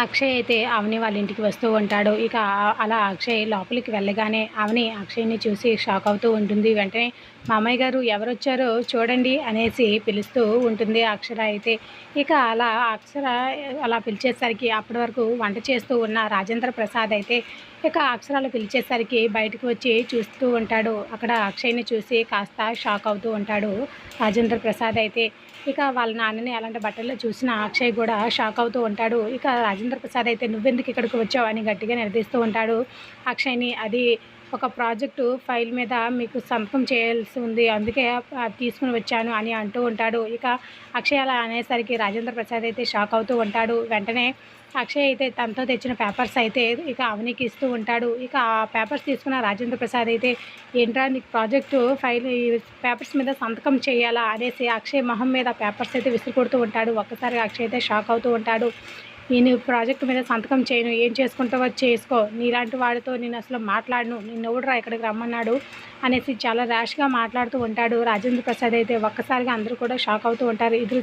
అక్షయ్ అయితే అవని వాళ్ళ ఇంటికి వస్తూ ఉంటాడు. ఇక అలా అక్షయ్ లోపలికి వెళ్ళగానే అవని అక్షయ్ని చూసి షాక్ అవుతూ ఉంటుంది. వెంటనే మామయ్య గారు ఎవరొచ్చారో చూడండి అనేసి పిలుస్తూ ఉంటుంది అక్షర అయితే. ఇక అలా అక్షర అలా పిలిచేసరికి అప్పటి వరకు వంట చేస్తూ ఉన్న రాజేంద్ర ప్రసాద్ అయితే ఇక అక్షరాలు పిలిచేసరికి బయటకు వచ్చి చూస్తూ ఉంటాడు. అక్కడ అక్షయ్ని చూసి కాస్త షాక్ అవుతూ ఉంటాడు రాజేంద్ర ప్రసాద్ అయితే. ఇక వాళ్ళ నాన్నని అలాంటి బట్టల్లో చూసిన అక్షయ్ కూడా షాక్ అవుతూ ఉంటాడు. ఇక రాజేంద్ర ప్రసాద్ అయితే నువ్వెందుకు ఇక్కడికి వచ్చావు అని గట్టిగా నిలదీస్తూ ఉంటాడు. అక్షయ్ని అది ఒక ప్రాజెక్టు ఫైల్ మీద మీకు సంతకం చేయాల్సి ఉంది అందుకే తీసుకుని వచ్చాను అని అంటూ ఉంటాడు. ఇక అక్షయ్ అలా అనేసరికి రాజేంద్ర ప్రసాద్ అయితే షాక్ అవుతూ ఉంటాడు. వెంటనే అక్షయ్ అయితే తనతో తెచ్చిన పేపర్స్ అయితే ఇక అవనికి ఇస్తూ ఉంటాడు. ఇక ఆ పేపర్స్ తీసుకున్న రాజేంద్ర ప్రసాద్ అయితే ఏంట్రా నీకు ప్రాజెక్టు ఫైల్ పేపర్స్ మీద సంతకం చేయాలా? అనేసి అక్షయ్ మొహం మీద పేపర్స్ అయితే విసిరికొడుతూ ఉంటాడు. ఒక్కసారి అక్షయ్ అయితే షాక్ అవుతూ ఉంటాడు. నేను ప్రాజెక్ట్ మీద సంతకం చేయను ఏం చేసుకుంటావో చేసుకో. నీలాంటి వాడితో నేను అసలు మాట్లాడను నిన్ను ఎవడురా ఇక్కడికి రమ్మన్నాడు అనేసి చాలా ర్యాష్గా మాట్లాడుతూ ఉంటాడు. రాజేంద్ర ప్రసాద్ అయితే ఒక్కసారిగా అందరూ కూడా షాక్ అవుతూ ఉంటారు. ఇది